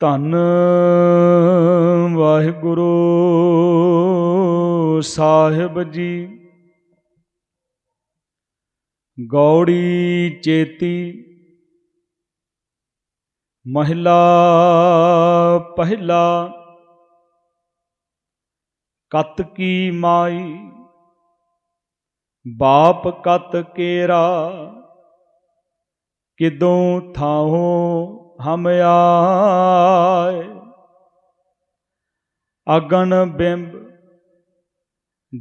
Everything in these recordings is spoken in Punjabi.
ਧੰਨ ਵਾਹਿਗੁਰੂ ਸਾਹਿਬ ਜੀ। ਗੌੜੀ ਚੇਤੀ ਮਹਿਲਾ ਪਹਿਲਾ, ਕਤ ਕੀ ਮਾਈ, ਬਾਪ ਕਤ ਕੇਰਾ, ਕਿਦੋਂ ਥਾਹੋਂ ਹਮ ਆਏ। ਅਗਨ ਬਿੰਬ,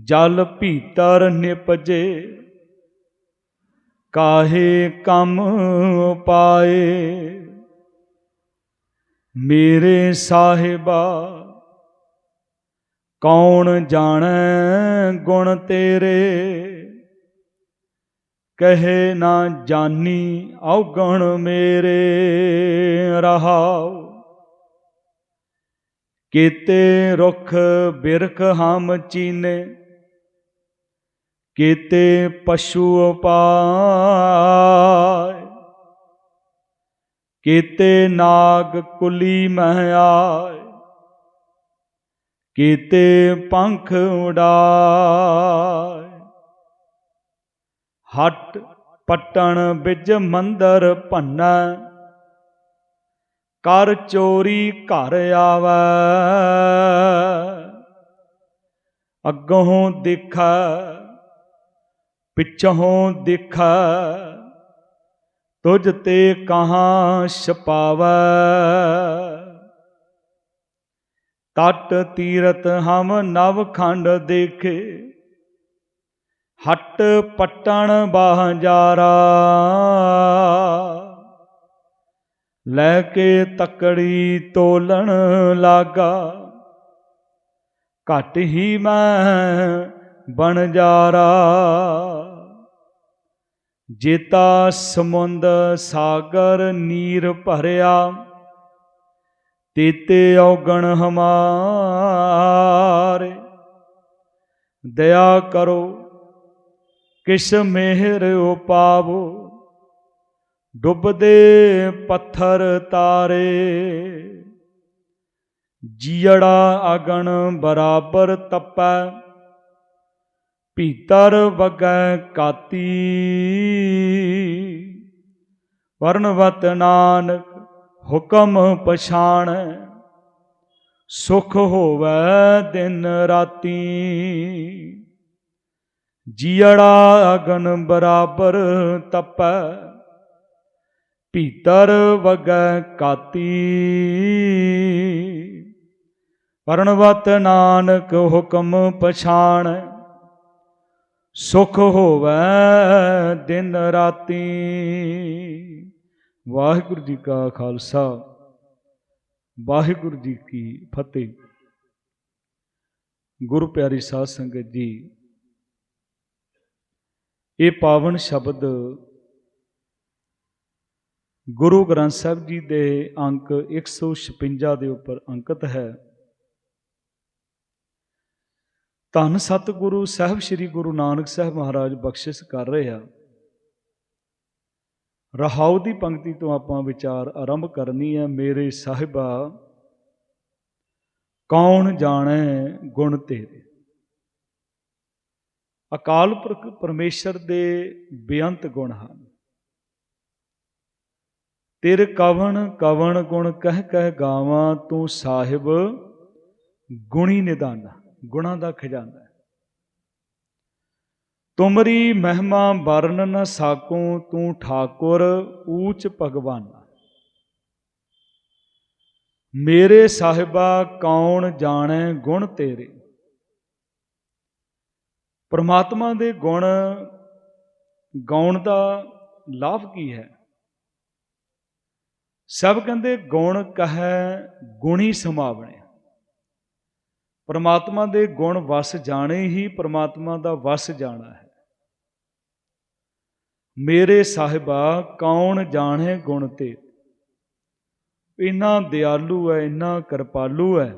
ਜਲ ਭੀਤਰ ਨਿਪਜੇ। ਕਾਹੇ ਕੰਮ ਪਾਏ ਮੇਰੇ ਸਾਹਿਬਾ, ਕੌਣ ਜਾਣੈ ਗੁਣ ਤੇਰੇ? ਕਹੇ ਨਾ ਜਾਨੀ, ਔਗਣ ਮੇਰੇ ਰਹਾਉ। ਕੀਤੇ ਰੁਖ ਬਿਰਖ ਹਮ ਚੀਨੇ, ਕੀਤੇ ਪਸ਼ੂ ਉਪਾਇ ਕੀਤੇ ਨਾਗ ਕੁਲੀ ਮਹਿ ਆਏ, ਕੀਤੇ ਪੰਖ ਉਡਾਏ। ਹਟ ਪਟਣ ਵਿੱਚ ਮੰਦਰ ਭੰਨਾ। ਕਰ ਚੋਰੀ ਘਰ ਆਵੈ। ਅੱਗੋਂ ਦੇਖਾ, ਪਿੱਛੋਂ ਦੇਖਾ। ਤੁਝ ਤੇ ਕਹਾਂ ਛਪਾਵੈ। ਤਟ ਤੀਰਤ ਹਮ ਨਵ ਖੰਡ ਦੇਖੇ। ਹਟ ਪਟਣ ਬਾਹਜਾਰਾ ਲੈ ਕੇ ਤਕੜੀ ਤੋਲਣ ਲਾਗਾ। ਘਟ ਹੀ ਮੈਂ ਬਣ ਜਾਰਾ। ਜੇਤਾ ਸਮੁੰਦ ਸਾਗਰ ਨੀਰ ਭਰਿਆ, ਤੀਤੇ ਔਗਣ ਹਮਾਰੇ। ਦਇਆ ਕਰੋ ਕਿਸ ਮਿਹਰ ਉਪਾਵੋ? ਡੁੱਬਦੇ ਪੱਥਰ ਤਾਰੇ। ਜੀੜਾ ਅਗਣ ਬਰਾਬਰ ਤਪੈ। ਭੀਤਰ ਵਗੈ ਕਾਤੀ। ਵਰਨਵਤ ਨਾਨਕ ਹੁਕਮ ਪਛਾਣ। ਸੁਖ ਹੋਵੈ ਦਿਨ ਰਾਤੀ। ਜੀੜਾ ਅਗਨ ਬਰਾਬਰ ਤਪੈ, ਭੀਤਰ ਵਗੈ ਕਾਤੀ। ਪਰਣਵਤ ਨਾਨਕ ਹੁਕਮ ਪਛਾਣ, ਸੁਖ ਹੋਵੈ ਦਿਨ ਰਾਤੀ। ਵਾਹਿਗੁਰੂ ਜੀ ਕਾ ਖਾਲਸਾ, ਵਾਹਿਗੁਰੂ ਜੀ ਕੀ ਫਤਿਹ। ਗੁਰੂ ਪਿਆਰੀ ਸਾਧ ਸੰਗਤ ਜੀ ਇਹ ਪਾਵਨ ਸ਼ਬਦ ਗੁਰੂ ਗ੍ਰੰਥ ਸਾਹਿਬ ਜੀ ਦੇ ਅੰਕ 156 ਦੇ ਉੱਪਰ ਅੰਕਿਤ ਹੈ। ਧੰਨ ਸਤਿਗੁਰੂ ਸਾਹਿਬ, ਸ੍ਰੀ ਗੁਰੂ ਨਾਨਕ ਸਾਹਿਬ ਮਹਾਰਾਜ ਬਖਸ਼ਿਸ਼ ਕਰ ਰਹੇ ਆ। ਰਹਾਉ ਦੀ ਪੰਕਤੀ ਤੋਂ ਆਪਾਂ ਵਿਚਾਰ ਆਰੰਭ ਕਰਨੀ ਹੈ। ਮੇਰੇ ਸਾਹਿਬਾ, ਕੌਣ ਜਾਣੈ ਗੁਣ ਤੇਰੇ? ਅਕਾਲ ਪੁਰਖ ਪਰਮੇਸ਼ਰ ਦੇ ਬੇਅੰਤ ਗੁਣ ਹਨ। ਤੇਰੇ ਕਵਣ ਕਵਣ ਗੁਣ ਕਹਿ ਕਹਿ ਗਾਵਾਂ, ਤੂੰ ਸਾਹਿਬ ਗੁਣੀ ਨਿਦਾਨ, ਗੁਣਾ ਦਾ ਖਜ਼ਾਨਾ। ਤੁਮਰੀ ਮਹਿਮਾ ਵਰਨ ਨ ਸਾਕੂ, ਤੂੰ ਠਾਕੁਰ ਊਚ ਭਗਵਾਨ। ਮੇਰੇ ਸਾਹਿਬਾ ਕੌਣ ਜਾਣੈ ਗੁਣ ਤੇਰੇ? ਪਰਮਾਤਮਾ ਦੇ ਗੁਣ ਗਾਉਣ ਦਾ ਲਾਭ ਕੀ ਹੈ? ਸਭ ਕਹਿੰਦੇ ਗੁਣ ਕਹੈ ਗੁਣੀ ਸਮਾਵਣੇ। ਪਰਮਾਤਮਾ ਦੇ ਗੁਣ ਵਸ ਜਾਣੇ ਹੀ ਪਰਮਾਤਮਾ ਦਾ ਵਸ ਜਾਣਾ ਹੈ। ਮੇਰੇ ਸਾਹਿਬਾ, ਕੌਣ ਜਾਣੇ ਗੁਣ ਤੇ? ਇੰਨਾ ਦਿਆਲੂ ਹੈ, ਇੰਨਾ ਕਿਰਪਾਲੂ ਹੈ।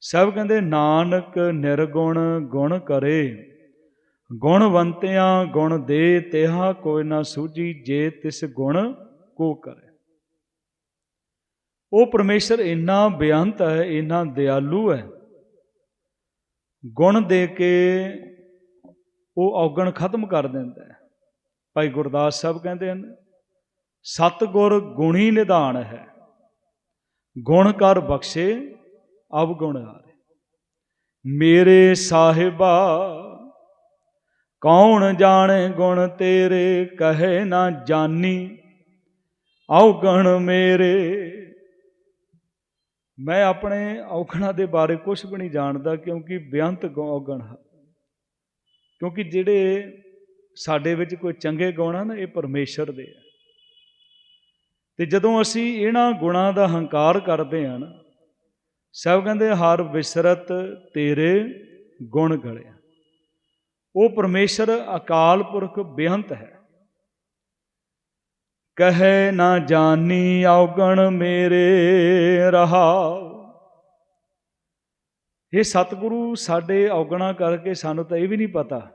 ਸਭ ਕਹਿੰਦੇ, ਨਾਨਕ ਨਿਰਗੁਣ ਗੁਣ ਕਰੇ। ਗੁਣਵੰਤਿਆਂ ਗੁਣ ਦੇ ਤਿਹਾ ਕੋਈ ਨਾ ਸੂਝੀ, ਜੇ ਤਿਸ ਗੁਣ ਕੋ ਕਰੇ। ਉਹ ਪਰਮੇਸ਼ਰ ਇੰਨਾ ਬੇਅੰਤ ਹੈ, ਇੰਨਾ ਦਿਆਲੂ ਹੈ। ਗੁਣ ਦੇ ਕੇ ਉਹ ਔਗਣ ਖਤਮ ਕਰ ਦਿੰਦਾ ਹੈ। ਭਾਈ ਗੁਰਦਾਸ ਸਾਹਿਬ ਕਹਿੰਦੇ ਹਨ, ਸਤਗੁਰ ਗੁਣੀ ਨਿਧਾਨ ਹੈ। ਗੁਣ ਕਰ ਬਖਸ਼ੇ ਅਵਗੁਣ ਹਾਰੇ ਮੇਰੇ ਸਾਹਿਬਾ, ਕੌਣ ਜਾਣੇ ਗੁਣ ਤੇਰੇ, ਕਹੇ ਨਾ ਜਾਨੀ। ਔਗਣ ਮੇਰੇ, ਮੈਂ ਆਪਣੇ ਔਗਣਾਂ ਦੇ ਬਾਰੇ ਕੁਝ ਵੀ ਨਹੀਂ ਜਾਣਦਾ, ਕਿਉਂਕਿ ਬੇਅੰਤ ਗੁ- ਔਗਣ ਕਿਉਂਕਿ ਜਿਹੜੇ ਸਾਡੇ ਵਿੱਚ ਕੋਈ ਚੰਗੇ ਗੁਣ ਹਨ, ਇਹ ਪਰਮੇਸ਼ਰ ਦੇ ਆ। ਤੇ ਜਦੋਂ ਅਸੀਂ ਇਹਨਾਂ ਗੁਣਾਂ ਦਾ ਹੰਕਾਰ ਕਰਦੇ ਹਾਂ ਸਭ ਕਹਿੰਦੇ ਹਰ ਵਿਸਰਤ ਤੇਰੇ ਗੁਣ ਗਲਿਆ। ਉਹ ਪਰਮੇਸ਼ਰ ਅਕਾਲ ਪੁਰਖ ਬੇਅੰਤ ਹੈ। ਕਹੇ ਨਾ ਜਾਨੀ ਔਗਣ ਮੇਰੇ ਰਹਾਉ। ਇਹ ਸਤਿਗੁਰੂ, ਸਾਡੇ ਔਗਣਾ ਕਰਕੇ ਸਾਨੂੰ ਤਾਂ ਇਹ ਵੀ ਨਹੀਂ ਪਤਾ।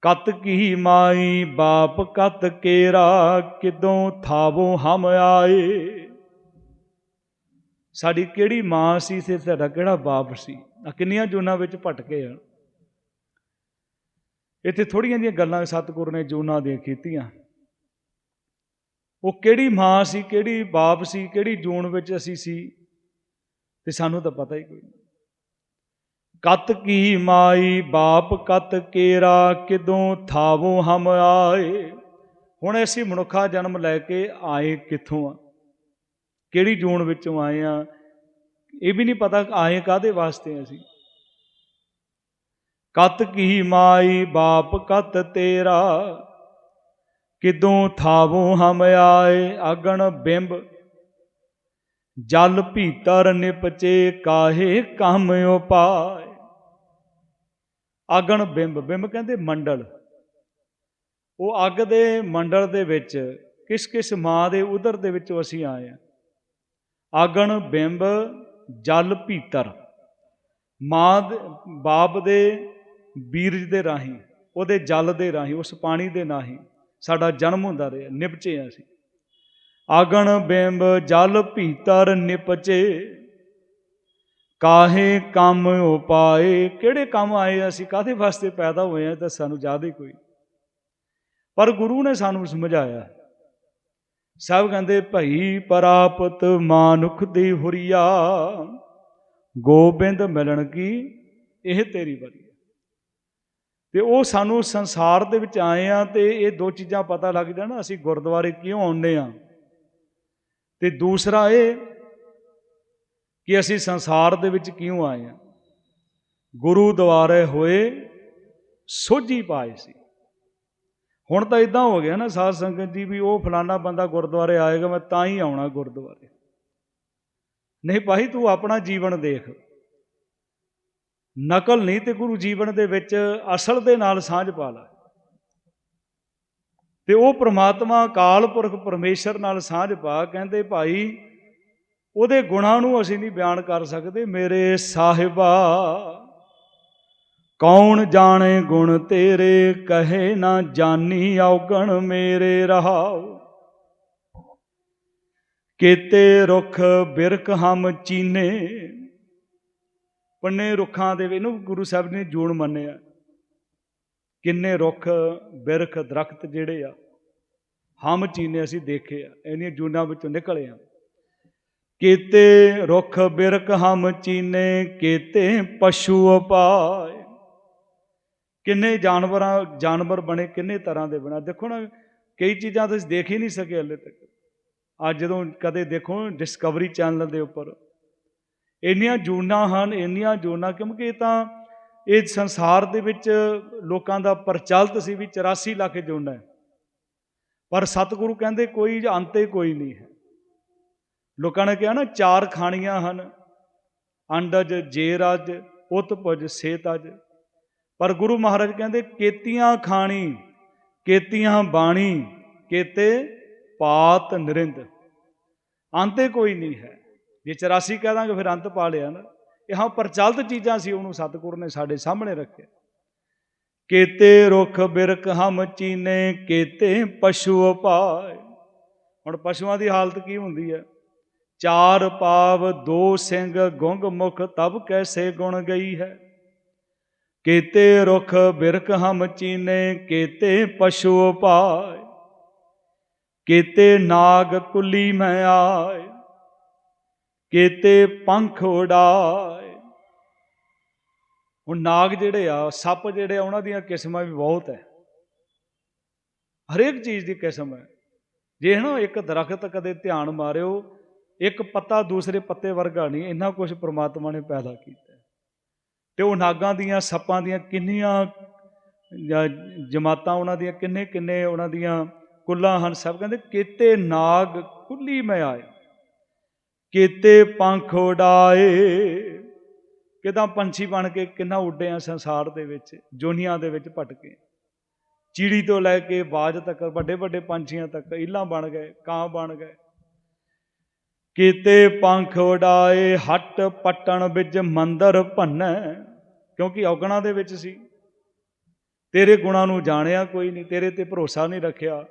ਕਤ ਕੀ ਮਾਈ, ਬਾਪ ਕਤ ਕੇਰਾ, ਕਿਦੋਂ ਥਾਵੋ ਹਮ ਆਏ। ਸਾਡੀ ਕਿਹੜੀ ਮਾਂ ਸੀ ਤੇ ਸਾਡਾ ਕਿਹੜਾ ਬਾਪ ਸੀ? ਆ ਕਿੰਨੀਆਂ ਜੂਨਾਂ ਵਿੱਚ ਭਟਕੇ ਆ। ਇੱਥੇ ਥੋੜੀਆਂ ਜੀਆਂ ਗੱਲਾਂ ਸਤਿਗੁਰ ਨੇ ਜੂਨਾਂ ਦੀਆਂ ਕੀਤੀਆਂ। ਉਹ ਕਿਹੜੀ ਮਾਂ ਸੀ, ਕਿਹੜੀ ਬਾਪ ਸੀ, ਕਿਹੜੀ ਜੂਨ ਵਿੱਚ ਅਸੀਂ ਸੀ, ਤੇ ਸਾਨੂੰ ਤਾਂ ਪਤਾ ਹੀ ਕੋਈ ਨਹੀਂ। ਕਤ ਕੀ ਮਾਈ ਬਾਪ, ਕਤ ਕੇਰਾ, ਕਿਦੋਂ ਥਾਵੋ ਹਮ ਆਏ? ਹੁਣ ਅਸੀਂ ਮਨੁੱਖਾ ਜਨਮ ਲੈ ਕੇ ਆਏ ਕਿੱਥੋਂ ਆ? ਕਿਹੜੀ ਜੂਨ ਵਿੱਚੋਂ ਆਏ ਆ, ਇਹ ਵੀ ਨਹੀਂ ਪਤਾ ਆਏ ਕਾਦੇ ਵਾਸਤੇ ਅਸੀਂ। ਕਤ ਕੀ ਮਾਈ ਬਾਪ ਕਤ ਤੇਰਾ, ਕਿਦੋਂ ਥਾਵੋ ਹਮ ਆਏ ਅਗਣ ਬਿੰਬ। ਜਲ ਭੀਤਰ ਨਿਪਚੇ ਕਾਹੇ ਕੰਮ ਉਪਾਏ। ਅਗਣ ਬਿੰਬ ਬਿੰਬ ਕਹਿੰਦੇ ਮੰਡਲ। ਉਹ ਅੱਗ ਦੇ ਮੰਡਲ ਦੇ ਵਿੱਚ ਕਿਸ ਕਿਸ ਮਾਂ ਦੇ ਉਦਰ ਦੇ ਵਿੱਚੋਂ ਅਸੀਂ ਆਏ ਆ। ਆਗਣ ਬਿੰਬ ਜਲ ਭੀਤਰ ਮਾਂ ਦੇ ਬਾਪ ਦੇ ਬੀਰਜ ਦੇ ਰਾਹੀਂ, ਉਹਦੇ ਜਲ ਦੇ ਰਾਹੀਂ, ਉਸ ਪਾਣੀ ਦੇ ਰਾਹੀਂ ਸਾਡਾ ਜਨਮ ਹੁੰਦਾ ਰਿਹਾ ਨਿਪਚੇ ਅਸੀਂ। ਆਗਣ ਬਿੰਬ ਜਲ ਭੀਤਰ ਨਿਪਚੇ ਕਾਹੇ ਕੰਮ ਉਪਾਏ, ਕਿਹੜੇ ਕੰਮ ਆਏ ਅਸੀਂ, ਕਾਹਦੇ ਵਾਸਤੇ ਪੈਦਾ ਹੋਏ ਆ ਤਾਂ ਸਾਨੂੰ ਯਾਦ ਹੀ ਕੋਈ। ਪਰ ਗੁਰੂ ਨੇ ਸਾਨੂੰ ਸਮਝਾਇਆ ਸਭ ਕਹਿੰਦੇ ਭਈ ਪਰਾਪਤ ਮਾਨੁਖ ਦੀ ਹੁਰੀਆ, ਗੋਬਿੰਦ ਮਿਲਣ ਕੀ? ਇਹ ਤੇਰੀ ਬਰੀ ਤੇ ਉਹ ਸਾਨੂੰ ਸੰਸਾਰ ਦੇ ਵਿੱਚ ਆਏ ਆ ਤੇ ਇਹ ਦੋ ਚੀਜ਼ਾਂ ਪਤਾ ਲੱਗ ਜਾਣ, ਅਸੀਂ ਗੁਰਦੁਆਰੇ ਕਿਉਂ ਆਉਂਦੇ ਆ? ਤੇ ਦੂਸਰਾ ਇਹ ਕਿ ਅਸੀਂ ਸੰਸਾਰ ਦੇ ਵਿੱਚ ਕਿਉਂ ਆਏ ਆ? ਗੁਰੂ ਦੁਆਰੇ ਹੋਏ ਸੋਝੀ ਪਾਏ ਸੀ। ਹੁਣ ਤਾਂ ਇਦਾਂ ਹੋ ਗਿਆ ਨਾ ਸਾਧ ਸੰਗਤ ਜੀ ਵੀ ਉਹ ਫਲਾਣਾ ਬੰਦਾ ਗੁਰਦੁਆਰੇ ਆਏਗਾ, ਮੈਂ ਤਾਂ ਹੀ ਆਉਣਾ ਗੁਰਦੁਆਰੇ। ਨਹੀਂ ਭਾਈ, ਤੂੰ ਆਪਣਾ ਜੀਵਨ ਦੇਖ। ਨਕਲ ਨਹੀਂ ਤੇ ਗੁਰੂ ਜੀਵਨ ਦੇ ਵਿੱਚ ਅਸਲ ਦੇ ਨਾਲ ਸਾਂਝ ਪਾ ਲੈ। ਤੇ ਉਹ ਪ੍ਰਮਾਤਮਾ ਅਕਾਲ ਪੁਰਖ ਪਰਮੇਸ਼ਰ ਨਾਲ ਸਾਂਝ ਪਾ, ਕਹਿੰਦੇ ਭਾਈ, ਉਹਦੇ ਗੁਣਾਂ ਨੂੰ ਅਸੀਂ ਨਹੀਂ ਬਿਆਨ ਕਰ ਸਕਦੇ, ਮੇਰੇ ਸਾਹਿਬਾ। ਕੌਣ ਜਾਣੇ ਗੁਣ ਤੇਰੇ? ਕਹੇ ਨਾ ਜਾਨੀ ਔਗਣ ਮੇਰੇ ਰਹਾਉ। ਕੀਤੇ ਰੁਖ ਬਿਰਖ ਹਮ ਚੀਨੇ। ਪੰਨੇ ਰੁੱਖਾਂ ਦੇ ਇਹਨੂੰ ਗੁਰੂ ਸਾਹਿਬ ਨੇ ਜੂਣ ਮੰਨਿਆ। ਕਿੰਨੇ ਰੁੱਖ ਬਿਰਖ ਦਰਖਤ ਜਿਹੜੇ ਆ, ਹਮ ਚੀਨੇ ਅਸੀਂ ਦੇਖੇ ਆ, ਇਹਨੀਆਂ ਜੂਨਾਂ ਵਿੱਚੋਂ ਨਿਕਲੇ ਆ। ਕੀਤੇ ਰੁੱਖ ਬਿਰਖ ਹਮ ਚੀਨੇ, ਕੀਤੇ ਪਸ਼ੂ ਉਪਾਏ ਕਿੰਨੇ ਜਾਨਵਰਾਂ, ਜਾਨਵਰ ਬਣੇ, ਕਿੰਨੇ ਤਰ੍ਹਾਂ ਦੇ ਬਣਾ। ਦੇਖੋ ਨਾ, ਕਈ ਚੀਜ਼ਾਂ ਤੁਸੀਂ ਦੇਖ ਹੀ ਨਹੀਂ ਸਕੇ ਹਲੇ ਤੱਕ। ਅੱਜ ਜਦੋਂ ਕਦੇ ਦੇਖੋ ਡਿਸਕਵਰੀ ਚੈਨਲ ਦੇ ਉੱਪਰ, ਇੰਨੀਆਂ ਜੂਨਾਂ ਹਨ, ਇੰਨੀਆਂ ਜੂਨਾਂ, ਕਿਉਂਕਿ ਇਹ ਤਾਂ ਇਹ ਸੰਸਾਰ ਦੇ ਵਿੱਚ ਲੋਕਾਂ ਦਾ ਪ੍ਰਚਲਿਤ ਸੀ ਵੀ 84 ਲੱਖ ਜੂਨਾਂ ਹੈ। ਪਰ ਸਤਿਗੁਰੂ ਕਹਿੰਦੇ ਕੋਈ ਅੰਤੇ ਕੋਈ ਨਹੀਂ ਹੈ। ਲੋਕਾਂ ਨੇ ਕਿਹਾ ਨਾ, ਚਾਰ ਖਾਣੀਆਂ ਹਨ। ਅੰਡਜ ਜੇਰਜ ਉਤਪਜ ਸੇਤਜ ਪਰ ਗੁਰੂ ਮਹਾਰਾਜ ਕਹਿੰਦੇ, ਕੇਤੀਆਂ ਖਾਣੀ, ਕੇਤੀਆਂ ਬਾਣੀ, ਕੇਤੇ ਪਾਤ ਨਿਰਿੰਦ। ਅੰਤੇ ਕੋਈ ਨਹੀਂ ਹੈ। ਜੇ 84 ਕਹਿ ਦਾਂਗੇ, ਫਿਰ ਅੰਤ ਪਾ ਲਿਆ ਨਾ। ਇਹ ਹਾਂ ਪ੍ਰਚਲਿਤ ਚੀਜ਼ਾਂ ਸੀ, ਉਹਨੂੰ ਸਤਿਗੁਰ ਨੇ ਸਾਡੇ ਸਾਹਮਣੇ ਰੱਖਿਆ। ਕੇਤੇ ਰੁੱਖ ਬਿਰਕ ਹਮ ਚੀਨੇ, ਕੇਤੇ ਪਸ਼ੂ ਉਪਾਏ ਹੁਣ ਪਸ਼ੂਆਂ ਦੀ ਹਾਲਤ ਕੀ ਹੁੰਦੀ ਹੈ? ਚਾਰ ਪਾਵ, ਦੋ ਸਿੰਘ ਗੁੰਗ ਮੁਖ, ਤਬ ਕੈਸੇ ਗੁਣ ਗਈ ਹੈ? ਕੀਤੇ ਰੁਖ ਬਿਰਖ ਹਮ ਚੀਨੇ, ਕੀਤੇ ਪਸ਼ੂ ਪਾਏ ਕੀਤੇ ਨਾਗ ਕੁਲੀ ਮੈਂ ਆਏ, ਕੀਤੇ ਪੰਖ ਉਡਾਏ। ਹੁਣ ਨਾਗ ਜਿਹੜੇ ਆ, ਸੱਪ ਜਿਹੜੇ ਆ, ਉਹਨਾਂ ਦੀਆਂ ਕਿਸਮਾਂ ਵੀ ਬਹੁਤ ਹੈ ਹਰੇਕ ਚੀਜ਼ ਦੀ ਕਿਸਮ ਹੈ ਜੇ ਹਨਾ ਇੱਕ ਦਰਖਤ ਕਦੇ ਧਿਆਨ ਮਾਰਿਓ, ਇੱਕ ਪੱਤਾ ਦੂਸਰੇ ਪੱਤੇ ਵਰਗਾ ਨਹੀਂ, ਇੰਨਾ ਕੁਝ ਪ੍ਰਮਾਤਮਾ ਨੇ ਪੈਦਾ ਕੀਤਾ। ਤੇ ਉਹ ਨਾਗਾਂ ਦੀਆਂ ਸੱਪਾਂ ਦੀਆਂ ਕਿੰਨੀਆਂ ਜਮਾਤਾਂ ਉਹਨਾਂ ਦੀਆਂ, ਕਿੰਨੇ ਕਿੰਨੇ ਉਹਨਾਂ ਦੀਆਂ ਕੁੱਲਾਂ ਹਨ, ਸਭ ਕਹਿੰਦੇ ਕੀਤੇ ਨਾਗ ਕੁੱਲੀ ਮੈਂ ਆਏ ਕੀਤੇ ਪੰਖ ਉਡਾਏ, ਕਿਦਾਂ ਪੰਛੀ ਬਣ ਕੇ ਕਿੰਨਾ ਉੱਡੇ ਆ ਸੰਸਾਰ ਦੇ ਵਿੱਚ, ਜੋਨੀਆਂ ਦੇ ਵਿੱਚ ਭਟਕੇ। ਚਿੜੀ ਤੋਂ ਲੈ ਕੇ ਬਾਜ ਤੱਕ ਵੱਡੇ ਵੱਡੇ ਪੰਛੀਆਂ ਤੱਕ ਇਲਾਂ ਬਣ ਗਏ, ਕਾਂ ਬਣ ਗਏ। ਕੀਤੇ ਪੰਖ ਉਡਾਏ ਹੱਟ ਪਟਣ ਵਿੱਚ ਮੰਦਰ ਭੰਨੈ। ਕਿਉਂਕਿ ਔਗਣਾ ਦੇ ਵਿੱਚ ਸੀ। ਤੇਰੇ ਗੁਣਾਂ ਨੂੰ ਜਾਣਿਆ ਕੋਈ ਨਹੀਂ, ਤੇਰੇ ਤੇ ਭਰੋਸਾ ਨਹੀਂ ਰੱਖਿਆ।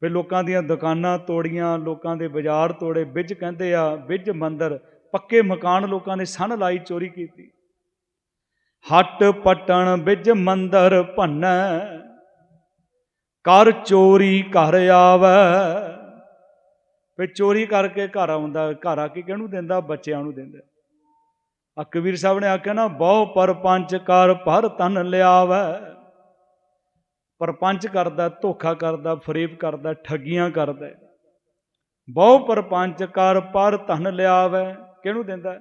ਫਿਰ ਲੋਕਾਂ ਦੀਆਂ ਦੁਕਾਨਾਂ ਤੋੜੀਆਂ, ਲੋਕਾਂ ਦੇ ਬਾਜ਼ਾਰ ਤੋੜੇ। ਵਿੱਚ ਕਹਿੰਦੇ ਆ, ਵਿੱਚ ਮੰਦਰ, ਪੱਕੇ ਮਕਾਨ ਲੋਕਾਂ ਨੇ ਸਨ ਲਾਈ, ਚੋਰੀ ਕੀਤੀ। ਹੱਟ ਪਟਣ ਵਿੱਚ ਮੰਦਰ ਭੰਨੈ। ਕਰ ਚੋਰੀ ਘਰ ਆਵੈ। ਫੇ ਚੋਰੀ ਕਰਕੇ ਘਰ ਆਉਂਦਾ, ਘਰ ਆ ਕੇ ਕਿਹਨੂੰ ਦਿੰਦਾ? ਬੱਚਿਆਂ ਨੂੰ ਦਿੰਦਾ। ਆ ਕਬੀਰ ਸਾਹਿਬ ਨੇ ਆਖਿਆ ਨਾ, ਬਹੁ ਪਰਪੰਚ ਕਰ ਭਰ ਤਨ ਲਿਆਵੈ। ਪਰਪੰਚ ਕਰਦਾ, ਧੋਖਾ ਕਰਦਾ, ਫਰੇਬ ਕਰਦਾ, ਠੱਗੀਆਂ ਕਰਦਾ। ਬਹੁ ਪਰਪੰਚ ਕਰ ਪਰ ਧਨ ਲਿਆਵੈ। ਕਿਹਨੂੰ ਦਿੰਦਾ?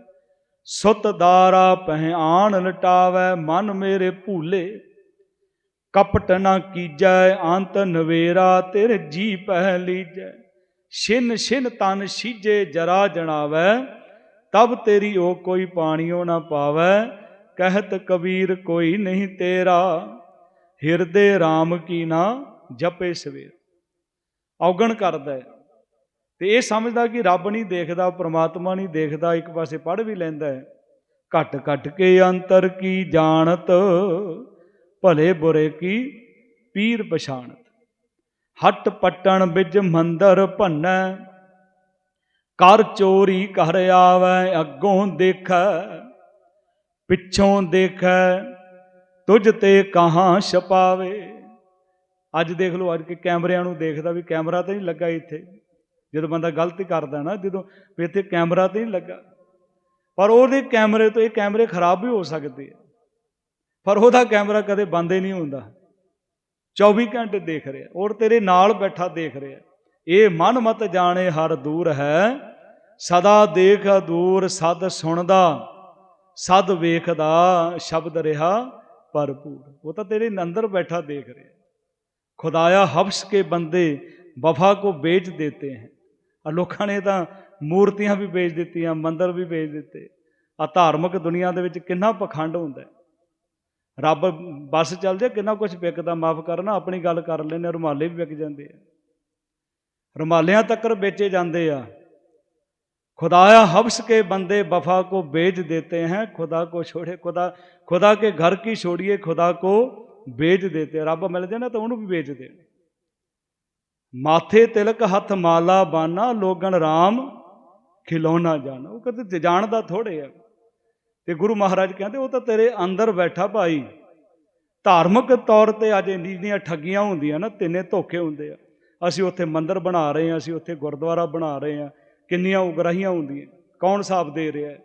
ਸੁਤ ਦਾਰਾ ਪਹਿਆਨ ਲਟਾਵੈ, ਮਨ ਮੇਰੇ ਭੂਲੇ। ਕਪਟ ਨਾ ਕੀਜੈ, ਅੰਤ ਨਵੇਰਾ, ਤੇਰੇ ਜੀ ਪਹਿ ਲੀਜੈ। ਛਿਨ ਛਿਨ ਤਨ ਸੀਜੇ ਜਰਾ ਜਣਾਵੈ, ਤਬ ਤੇਰੀ ਉਹ ਕੋਈ ਪਾਣੀਓ ਨਾ ਪਾਵੈ, ਕਹਿਤ ਕਬੀਰ ਕੋਈ ਨਹੀਂ ਤੇਰਾ। ਹਿਰਦੇ RAM ਕੀ ਨਾ ਜਪੇ ਸਵੇਰ। ਔਗਣ ਕਰਦਾ ਹੈ। ਤੇ ਇਹ ਸਮਝਦਾ ਕਿ ਰੱਬ ਨਹੀਂ ਦੇਖਦਾ, ਪ੍ਰਮਾਤਮਾ ਨਹੀਂ ਦੇਖਦਾ, ਇੱਕ ਪਾਸੇ ਪੜ ਵੀ ਲੈਂਦਾ ਹੈ। ਘਟ ਘਟ ਕੇ ਅੰਤਰ ਕੀ ਜਾਣਤ, ਭਲੇ ਬੁਰੇ ਕੀ ਪੀਰ ਪਛਾਣਤ। ਹੱਟ ਪਟਣ ਵਿੱਚ ਮੰਦਰ ਭੰਨੈ। ਕਰ ਚੋਰੀ ਕਰ ਆਵੈ, ਅੱਗੋਂ ਦੇਖੈ, ਪਿੱਛੋਂ ਦੇਖੈ, ਤੁਝ ਤੇ ਕਹਾਂ ਛਪਾਵੇ। ਅੱਜ ਦੇਖ ਲਓ, ਅੱਜ ਕੇ ਕੈਮਰਿਆਂ ਨੂੰ ਦੇਖਦਾ ਵੀ ਕੈਮਰਾ ਤਾਂ ਨਹੀਂ ਲੱਗਾ ਇੱਥੇ। ਜਦੋਂ ਬੰਦਾ ਗਲਤੀ ਕਰਦਾ ਨਾ, ਜਦੋਂ ਵੀ ਇੱਥੇ ਕੈਮਰਾ ਤਾਂ ਨਹੀਂ ਲੱਗਾ। ਪਰ ਉਹਦੇ ਕੈਮਰੇ ਤੋਂ ਇਹ ਕੈਮਰੇ ਖਰਾਬ ਵੀ ਹੋ ਸਕਦੇ ਆ। ਪਰ ਉਹਦਾ ਕੈਮਰਾ ਕਦੇ ਬੰਦ ਹੀ ਨਹੀਂ ਹੁੰਦਾ। 24 ਘੰਟੇ ਦੇਖ ਰਿਹਾ ਔਰ ਤੇਰੇ ਨਾਲ ਬੈਠਾ ਦੇਖ ਰਿਹਾ ਇਹ ਮਨ ਮਤ ਜਾਣੇ ਹਰ ਦੂਰ ਹੈ, ਸਦਾ ਦੇਖ ਦੂਰ ਸਦ ਸੁਣਦਾ, ਸਦ ਵੇਖਦਾ ਸ਼ਬਦ ਰਿਹਾ ਭਰਪੂਰ। ਉਹ ਤਾਂ ਤੇਰੇ ਅੰਦਰ ਬੈਠਾ ਦੇਖ ਰਿਹਾ ਖੁਦਾਇਆ ਹਫਸ ਕੇ ਬੰਦੇ ਵਫਾ ਕੋ ਵੇਚ ਦੇਤੇ ਹੈ। ਆ ਲੋਕਾਂ ਨੇ ਤਾਂ ਮੂਰਤੀਆਂ ਵੀ ਵੇਚ ਦਿੱਤੀਆਂ, ਮੰਦਰ ਵੀ ਵੇਚ ਦਿੱਤੇ। ਆ ਧਾਰਮਿਕ ਦੁਨੀਆ ਦੇ ਵਿੱਚ ਕਿੰਨਾ ਪਖੰਡ ਹੁੰਦਾ ਹੈ। ਰੱਬ ਬੱਸ ਚੱਲ ਜਾ ਕਿੰਨਾ ਕੁਝ ਵਿਕਦਾ ਮਾਫ ਕਰਨਾ ਆਪਣੀ ਗੱਲ ਕਰ ਲੈਨੇ ਰੁਮਾਲੇ ਵੀ ਵਿਕ ਜਾਂਦੇ ਆ ਰੁਮਾਲਿਆਂ ਤੱਕਰ ਵੇਚੇ ਜਾਂਦੇ ਆ खुदाया हब्स के बंदे वफा को बेच देते हैं खुदा को छोड़े खुदा खुदा के घर की छोड़िए खुदा को बेच देते ਰੱਬ ਮਿਲ ਜਾਏ ਨਾ ਤਾਂ ਉਹਨੂੰ ਵੀ ਵੇਚ ਦੇ ਮਾਥੇ ਤਿਲਕ ਹੱਥ ਮਾਲਾ ਬਾਨਾ ਲੋਗਣ RAM ਖਿਲੌਣਾ ਜਾਣਾ ਉਹ ਕਹਿੰਦੇ ਜਾਣਦਾ ਥੋੜੇ ਆ ਤੇ ਗੁਰੂ ਮਹਾਰਾਜ ਕਹਿੰਦੇ, ਉਹ ਤਾਂ ਤੇਰੇ ਅੰਦਰ ਬੈਠਾ ਭਾਈ। ਧਾਰਮਿਕ ਤੌਰ ਤੇ ਅੱਜ ਇੰਨੀ ਦੀਆਂ ਠੱਗੀਆਂ ਹੁੰਦੀਆਂ ਨਾ, ਤਿੰਨੇ ਧੋਖੇ ਹੁੰਦੇ ਆ। ਅਸੀਂ ਉੱਥੇ ਮੰਦਿਰ ਬਣਾ ਰਹੇ ਹਾਂ, ਅਸੀਂ ਉੱਥੇ ਗੁਰਦੁਆਰਾ ਬਣਾ ਰਹੇ ਹਾਂ, ਕਿੰਨੀਆਂ ਉਗਰਾਹੀਆਂ ਹੁੰਦੀਆਂ। ਕੌਣ ਸਾਫ਼ ਦੇ ਰਿਹਾ ਹੈ?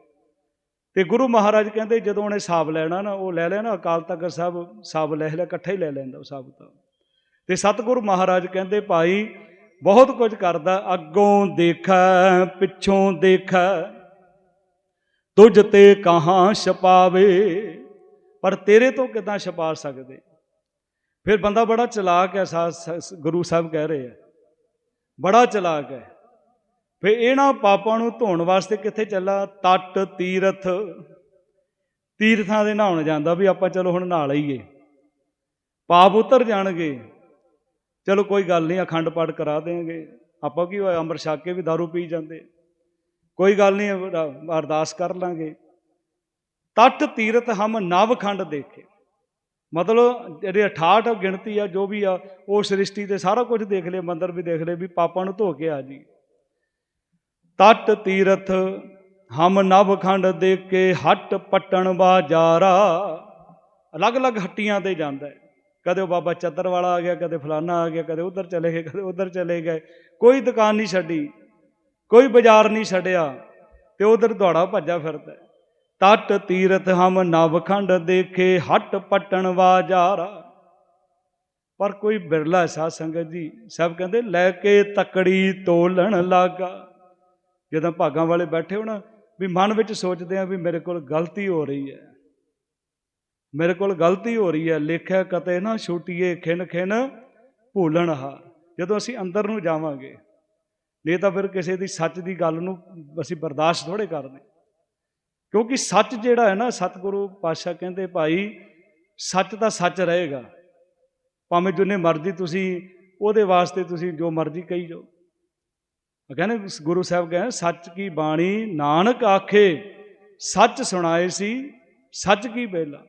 ਤੇ ਗੁਰੂ ਮਹਾਰਾਜ ਕਹਿੰਦੇ, ਜਦੋਂ ਉਹਨੇ ਹਿਸਾਬ ਲੈਣਾ ਨਾ, ਉਹ ਲੈ ਲਿਆ ਨਾ ਅਕਾਲ ਤਖਤ ਸਾਹਿਬ ਹਿਸਾਬ ਲੈ ਲਿਆ, ਇਕੱਠਾ ਹੀ ਲੈ ਲੈਂਦਾ ਉਹ ਸਾਬ ਤਾਂ। ਤੇ ਸਤਿਗੁਰੂ ਮਹਾਰਾਜ ਕਹਿੰਦੇ, ਭਾਈ, ਬਹੁਤ ਕੁਝ ਕਰਦਾ, ਅੱਗੋਂ ਦੇਖੈ, ਪਿੱਛੋਂ ਦੇਖੈ। ਤੁਝ ਤੇ ਕਹਾਂ ਛਪਾਵੇ? ਪਰ ਤੇਰੇ ਤੋਂ ਕਿਦਾਂ ਛਪਾ ਸਕਦੇ? ਫਿਰ ਬੰਦਾ ਬੜਾ ਚਲਾਕ ਹੈ, ਸਾ- ਗੁਰੂ ਸਾਹਿਬ ਕਹਿ ਰਹੇ ਆ ਬੜਾ ਚਲਾਕ ਹੈ। ਫਿਰ ਇਹਨਾਂ ਪਾਪਾਂ ਨੂੰ ਧੋਣ ਵਾਸਤੇ ਕਿੱਥੇ ਚੱਲਾ? ਤਟ, ਤੀਰਥ। ਤੀਰਥਾਂ ਦੇ ਨਹਾਉਣ ਜਾਂਦਾ ਵੀ ਆਪਾਂ ਚਲੋ ਹੁਣ ਨਹਾ ਲਈਏ। ਪਾਪ ਉਤਰ ਜਾਣਗੇ। ਚਲੋ ਕੋਈ ਗੱਲ ਨਹੀਂ, ਅਖੰਡ ਪਾਠ ਕਰਾ ਦੇਾਂਗੇ ਆਪਾਂ ਕੀ ਹੋਇਆ? ਅੰਮ੍ਰਿਤ ਛੱਕ ਕੇ ਵੀ दारू ਪੀ ਜਾਂਦੇ। ਕੋਈ ਗੱਲ ਨਹੀਂ ਅਰਦਾਸ ਕਰ ਲਾਂਗੇ। ਤਟ ਤੀਰਥ ਹਮ ਨਵਖੰਡ ਦੇਖੇ। ਮਤਲਬ ਜਿਹੜੇ 68 ਗਿਣਤੀ ਆ, ਜੋ ਵੀ ਆ, ਉਹ ਸ੍ਰਿਸ਼ਟੀ ਤੇ ਸਾਰਾ ਕੁਝ ਦੇਖ ਲਿਆ, ਮੰਦਰ ਵੀ ਦੇਖ ਲਏ ਵੀ ਪਾਪਾਂ ਨੂੰ ਧੋ ਕੇ ਆ ਜੀ। ਤਟ ਤੀਰਥ ਹਮ ਨਭ ਖੰਡ ਦੇ ਕੇ ਹੱਟ ਪਟਣ ਬਾਜ਼ਾਰਾ। ਅਲੱਗ-ਅਲੱਗ ਹੱਟੀਆਂ ਤੇ ਜਾਂਦਾ ਹੈ। ਕਦੇ ਉਹ ਬਾਬਾ ਚੱਦਰ ਵਾਲਾ ਆ ਗਿਆ, ਕਦੇ ਫਲਾਨਾ ਆ ਗਿਆ, ਕਦੇ ਉਧਰ ਚਲੇ ਗਏ, ਕਦੇ ਉਧਰ ਚਲੇ ਗਏ। ਕੋਈ ਦੁਕਾਨ ਨਹੀਂ ਛੱਡੀ। ਕੋਈ ਬਾਜ਼ਾਰ ਨਹੀਂ ਛੱਡਿਆ ਤੇ ਉਧਰ ਦੌੜਾ ਭੱਜਾ ਫਿਰਦਾ ਹੈ। ਤਟ ਤੀਰਥ ਹਮ ਨਵਖੰਡ ਦੇਖੇ, ਹੱਟ ਪਟਣ ਬਾਜ਼ਾਰਾ। ਪਰ ਕੋਈ ਬਿਰਲਾ ਸਾਧ ਸੰਗਤ ਜੀ, ਸਭ ਕਹਿੰਦੇ ਲੈ ਕੇ ਤਕੜੀ ਤੋਲਣ ਲਾਗਾ। ਜਦੋਂ ਭਾਗਾਂ ਵਾਲੇ ਬੈਠੇ ਹੋਣ, ਵੀ ਮਨ ਵਿੱਚ ਸੋਚਦੇ ਆ ਵੀ ਮੇਰੇ ਕੋਲ ਗਲਤੀ ਹੋ ਰਹੀ ਹੈ। ਮੇਰੇ ਕੋਲ ਗਲਤੀ ਹੋ ਰਹੀ ਹੈ, ਲੇਖਿਆ ਕਤੇ ਨਾ ਛੁੱਟੀਏ ਖਿਨ ਖਿਨ ਭੁੱਲਣ ਹਾਰ ਜਦੋਂ ਅਸੀਂ ਅੰਦਰ ਨੂੰ ਜਾਵਾਂਗੇ ਨਹੀਂ ਤਾਂ ਫਿਰ ਕਿਸੇ ਦੀ ਸੱਚ ਦੀ ਗੱਲ ਨੂੰ ਅਸੀਂ ਬਰਦਾਸ਼ਤ ਥੋੜੇ ਕਰਨੇ। ਕਿਉਂਕਿ ਸੱਚ ਜਿਹੜਾ ਹੈ ਨਾ, ਸਤਿਗੁਰੂ ਪਾਤਸ਼ਾਹ ਕਹਿੰਦੇ, ਭਾਈ, ਸੱਚ ਤਾਂ ਸੱਚ ਰਹੇਗਾ। ਭਾਵੇਂ ਜਿੰਨੇ ਮਰਜ਼ੀ ਤੁਸੀਂ ਉਹਦੇ ਵਾਸਤੇ ਤੁਸੀਂ ਜੋ ਮਰਜ਼ੀ ਕਹੀ ਜਾਓ। ਕਹਿੰਦੇ, ਗੁਰੂ ਸਾਹਿਬ ਕਹਿੰਦੇ, ਸੱਚ ਕੀ ਬਾਣੀ, ਨਾਨਕ ਆਖੇ, ਸੱਚ ਸੁਣਾਏ ਸੀ, ਸੱਚ ਕੀ ਬੇਲਾ